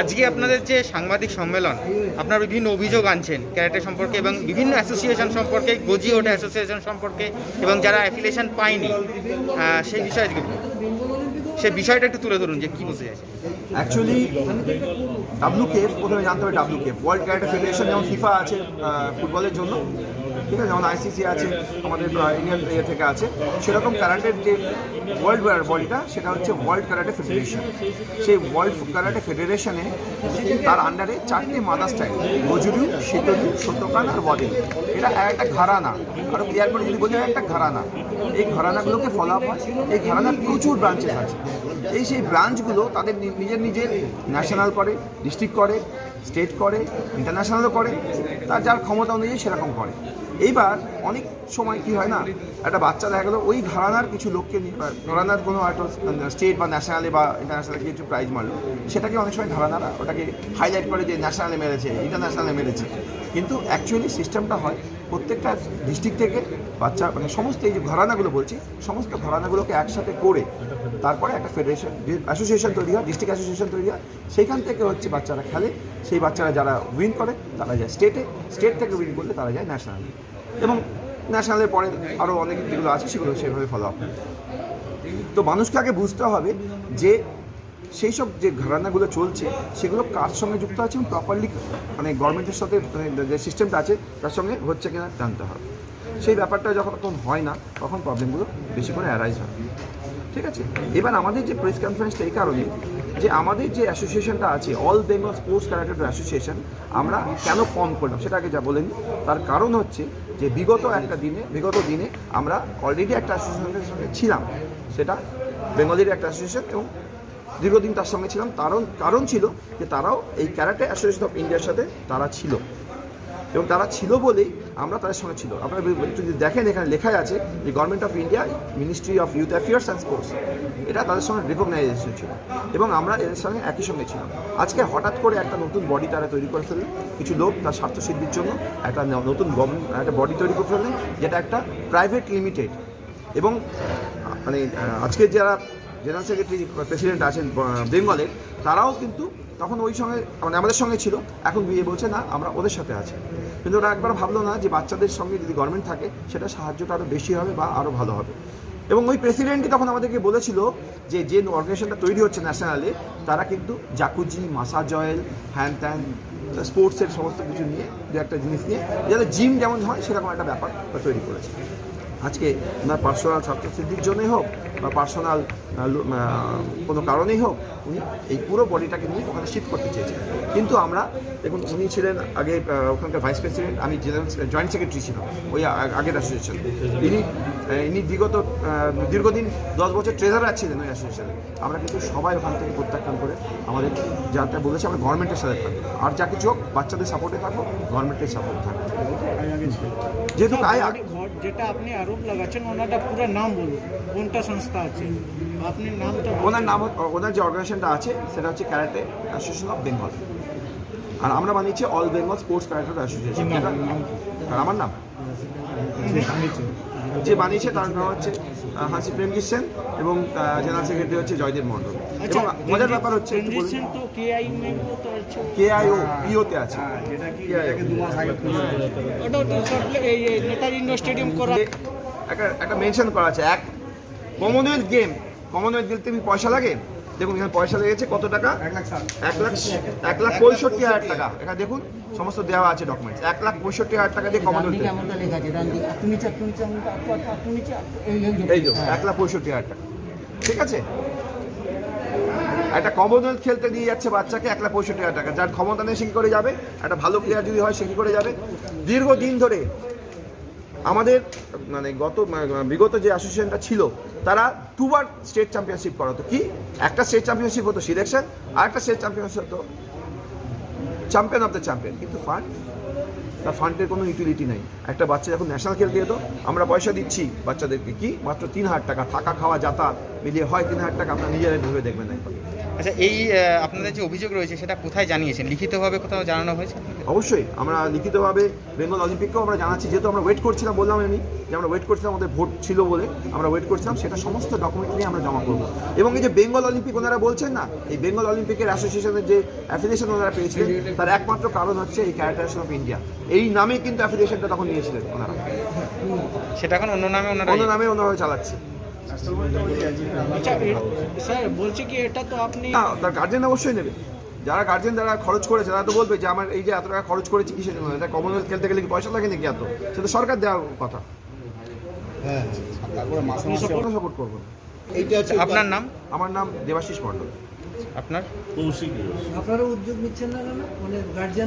আজকে আপনাদের যে সাংবাদিক সম্মেলন, আপনারা বিভিন্ন অভিযোগ আনছেন ক্যারেটে সম্পর্কে এবং বিভিন্ন অ্যাসোসিয়েশন সম্পর্কে, গজি ওঠে অ্যাসোসিয়েশন সম্পর্কে, এবং যারা অ্যাফিলিয়েশন পায়নি সেই বিষয়ে সে বিষয়টা একটু তুলে ধরুন যে কী বলতে চাইছেন। অ্যাকচুয়ালি ডাব্লিউকেএফ প্রথমে জানতে হবে ডাব্লিউকেএফ ওয়ার্ল্ড ক্যারেটে ফেডারেশন যেমন ফিফা আছে ফুটবলের জন্য, ঠিক আছে? যেমন আইসিসি আছে, আমাদের ইন্ডিয়ান ইয়ে থেকে আছে। সেরকম ক্যারাটের যে ওয়ার্ল্ড ওয়ার বলটা সেটা হচ্ছে ওয়ার্ল্ড ক্যারাটে ফেডারেশন সেই ওয়ার্ল্ড ক্যারাটে ফেডারেশনে তার আন্ডারে চারটে মাদা স্টাইল গজুরু শীতলু সত্যকান আর ওয়াদিল এটা একটা ঘরানা। আরও ক্লিয়ার করে যদি বলি একটা ঘরানা। এই ঘরানাগুলোকে ফলো আপ হয়। এই ঘরানার প্রচুর ব্রাঞ্চেস আছে। এই সেই ব্রাঞ্চগুলো তাদের নিজের নিজের ন্যাশনাল করে ডিস্ট্রিক্ট করে। স্টেট করে ইন্টারন্যাশনালও করে, তার যার ক্ষমতা অনুযায়ী সেরকম করে। এইবার অনেক সময় কি হয় না, একটা বাচ্চা দেখা গেলো, ওই ঘরানার কিছু লোককে নিয়ে ঘরানার কোনো একটা স্টেট বা ন্যাশনালে বা ইন্টারন্যাশনালে কিছু প্রাইজ মারলো। সেটাকে অনেক সময় ঘরানারা ওটাকে হাইলাইট করে যে ন্যাশনালে মেরেছে ইন্টারন্যাশনালে মেরেছে। কিন্তু অ্যাকচুয়ালি সিস্টেমটা হয় প্রত্যেকটা ডিস্ট্রিক্ট থেকে বাচ্চা মানে সমস্ত এই যে ঘরানাগুলো বলছি, সমস্ত ঘরানাগুলোকে একসাথে করে তারপরে একটা ফেডারেশন অ্যাসোসিয়েশন তৈরি হয় ডিস্ট্রিক্ট অ্যাসোসিয়েশন তৈরি হয়, সেইখান থেকে হচ্ছে বাচ্চারা খেলে। সেই বাচ্চারা যারা উইন করে, তারা যায় স্টেটে স্টেট থেকে উইন করলে তারা যায় ন্যাশনালে এবং ন্যাশনালের পরে আরও অনেক যেগুলো আছে, সেগুলো সেভাবে ফলো আপ তো মানুষকে আগে বুঝতে হবে যে সেই সব যে ঘরানাগুলো চলছে, সেগুলো কার সঙ্গে যুক্ত আছে এবং প্রপারলি মানে গভর্নমেন্টের সাথে মানে যে সিস্টেমটা আছে, তার সঙ্গে হচ্ছে কিনা জানতে হবে। সেই ব্যাপারটা যখন তখন হয় না, তখন প্রবলেমগুলো বেশি করে অ্যারাইজ হয়। ঠিক আছে? এবার আমাদের যে প্রেস কনফারেন্সটা এই কারণে যে আমাদের যে অ্যাসোসিয়েশনটা আছে all Bengal sports character association আমরা কেন ফর্ম করলাম সেটা আগে যা বলেনি তার কারণ হচ্ছে যে বিগত একটা দিনে, বিগত দিনে আমরা অলরেডি একটা অ্যাসোসিয়েশনের সঙ্গে ছিলাম। সেটা বেঙ্গলির একটা অ্যাসোসিয়েশন এবং দীর্ঘদিন তার সঙ্গে ছিলাম। কারণ কারণ ছিল যে তারাও এই ক্যারাটে অ্যাসোসিয়েশন অফ ইন্ডিয়ার সাথে তারা ছিল। এবং তারা ছিল বলেই আমরা তাদের সঙ্গে ছিল। আপনারা যদি দেখেন, এখানে লেখাই আছে যে government of India ministry of youth affairs and sports এটা তাদের সঙ্গে রেকগনাইজেশন ছিল এবং আমরা এদের সঙ্গে একই সঙ্গে ছিলাম। আজকে হঠাৎ করে একটা নতুন বডি তারা তৈরি করে ফেললেন। কিছু লোক তার স্বার্থ সিদ্ধির জন্য একটা নতুন গভর্নমেন্ট একটা বডি তৈরি করে ফেললেন, যেটা একটা প্রাইভেট লিমিটেড এবং মানে আজকে যারা জেনারেল সেক্রেটারি প্রেসিডেন্ট আছেন বেঙ্গলের তারাও কিন্তু তখন ওই সঙ্গে মানে আমাদের সঙ্গে ছিল, এখন বিয়ে বলছে, না, আমরা ওদের সাথে আছি। কিন্তু ওরা একবার ভাবলো না যে বাচ্চাদের সঙ্গে যদি গভর্নমেন্ট থাকে, সেটা সাহায্যটা আরও বেশি হবে বা আরও ভালো হবে। এবং ওই প্রেসিডেন্টই তখন আমাদেরকে বলেছিল যে যে অর্গানাইজেশনটা তৈরি হচ্ছে ন্যাশনালে তারা কিন্তু জাকুজি মাসাজ অয়েল হ্যান ত্যান স্পোর্টসের সমস্ত কিছু নিয়ে দু একটা জিনিস নিয়ে, যাতে জিম যেমন হয়, সেরকম একটা ব্যাপার তৈরি করেছে। আজকে ওনার পার্সোনাল ছাত্রসিদ্ধির জন্যই হোক বা পার্সোনাল কোনো কারণেই হোক উনি এই পুরো বডিটাকে নিয়ে ওখানে শিফট করতে চেয়েছেন। কিন্তু আমরা দেখুন উনি ছিলেন আগে ওখানকার ভাইস প্রেসিডেন্ট আমি জেনারেল জয়েন্ট সেক্রেটারি ছিলাম ওই আগের অ্যাসোসিয়েশন ইনি ইনি বিগত দীর্ঘদিন দশ বছর ট্রেজারার ছিলেন ওই অ্যাসোসিয়েশনে আমরা কিন্তু সবাই ওখান থেকে প্রত্যাখ্যান করে আমাদের যাতে বলেছে আমরা গভর্নমেন্টের সাথে থাকব। আর যা কিছু হোক বাচ্চাদের সাপোর্টে থাকব গভর্নমেন্টের সাপোর্ট থাকব। যেহেতু যেটা আপনি আরোপ লাগাচ্ছেন ওনাটা পুরো নাম বলুন। কোনটা সংস্থা আছে। আপনি নামটা ওনার নাম ওনার যে অর্গানাইজেশনটা আছে সেটা হচ্ছে ক্যারাটে অ্যাসোসিয়েশন অফ বেঙ্গল আর আমরা বানিয়েছি all Bengal sports karate association আর আমার নাম? যে বানিয়েছে তার নাম হচ্ছে হাসি প্রেমজিৎ সেন এবং জেনারেল সেক্রেটারি হচ্ছে জয়দেব মন্ডল আচ্ছা এবং মজার ব্যাপার হচ্ছে ট্রানজিশন তো কে আই মে তো আছে একটা একটা মেনশন করা আছে। এক কমনওয়েলথ গেম কমনওয়েলথ গেম তুমি পয়সা লাগে? দেখুন এখানে পয়সা লেগেছে কত টাকা? এক লাখ এক লাখ পঁয়ষট্টি হাজার টাকা। এখানে দেখুন সমস্ত দেওয়া আছে ডকুমেন্টস এক লাখ পঁয়ষট্টি হাজার টাকা দিয়ে কমনওয়েলথ এই যে। এক লাখ পঁয়ষট্টি হাজার টাকা। ঠিক আছে? একটা কমনওয়েলথ খেলতে দিয়ে যাচ্ছে বাচ্চাকে এক লাখ পঁয়ষট্টি হাজার টাকা। যার ক্ষমতা নেই সে কী করে যাবে? একটা ভালো প্লেয়ার যদি হয় সে কী করে যাবে? দীর্ঘদিন ধরে আমাদের মানে গত মানে বিগত যে অ্যাসোসিয়েশনটা ছিল, তারা দুবার স্টেট চ্যাম্পিয়নশিপ করাতো। কি? একটা স্টেট চ্যাম্পিয়নশিপ হতো সিলেকশন আর একটা স্টেট চ্যাম্পিয়নশিপ হতো চ্যাম্পিয়ন অফ দ্য চ্যাম্পিয়ন কিন্তু ফান্ড তার ফান্ডের কোনো ইউটিলিটি নেই। একটা বাচ্চা যখন ন্যাশনাল খেলতে যেত, আমরা পয়সা দিচ্ছি বাচ্চাদেরকে। কি? মাত্র তিন হাজার টাকা, থাকা, খাওয়া, যাতায়াত মিলিয়ে হয় তিন হাজার টাকা, আপনার নিজেরাই ভেবে দেখবেন একবার। আচ্ছা এই আপনাদের যে অভিযোগ রয়েছে সেটা কোথায় জানিয়েছেন? লিখিতভাবে কোথাও জানানো হয়েছে? অবশ্যই আমরা লিখিতভাবে বেঙ্গল অলিম্পিককেও আমরা জানাচ্ছি। যেহেতু আমরা ওয়েট করছিলাম বললাম আমি যে আমরা ওয়েট করছিলাম আমাদের ভোট ছিল বলে আমরা ওয়েট করছিলাম সেটা সমস্ত ডকুমেন্ট নিয়ে আমরা জমা করব। এবং এই যে বেঙ্গল অলিম্পিক ওনারা বলছেন না এই বেঙ্গল অলিম্পিকের অ্যাসোসিয়েশনের যে অ্যাফিলিয়েশন ওনারা পেয়েছিলেন তার একমাত্র কারণ হচ্ছে এই ক্যারেক্টারেশন অফ ইন্ডিয়া এই নামে কিন্তু অ্যাফিলিয়েশনটা তখন নিয়েছিলেন ওনারা। সেটা এখন অন্য নামে অন্য নামে ওনারা চালাচ্ছে। আচ্ছা স্যার বলছি কি এটা তো আপনি তার গার্জেন অবশ্যই নেবে। যারা গার্জেন যারা খরচ করেছে তারা তো বলবে যে আমার এই যে এত টাকা খরচ করেছি কিসের জন্য? এটা কমনওয়েলথ খেলতে গেলে কি পয়সা লাগে নাকি এত? সেটা সরকার দেওয়ার কথা। সাপোর্ট করব না। আপনার নাম? আমার নাম দেবাশিস মণ্ডল। আপনার? আপনারা উদ্যোগ নিচ্ছেন না কেন? মানে গার্জিয়ান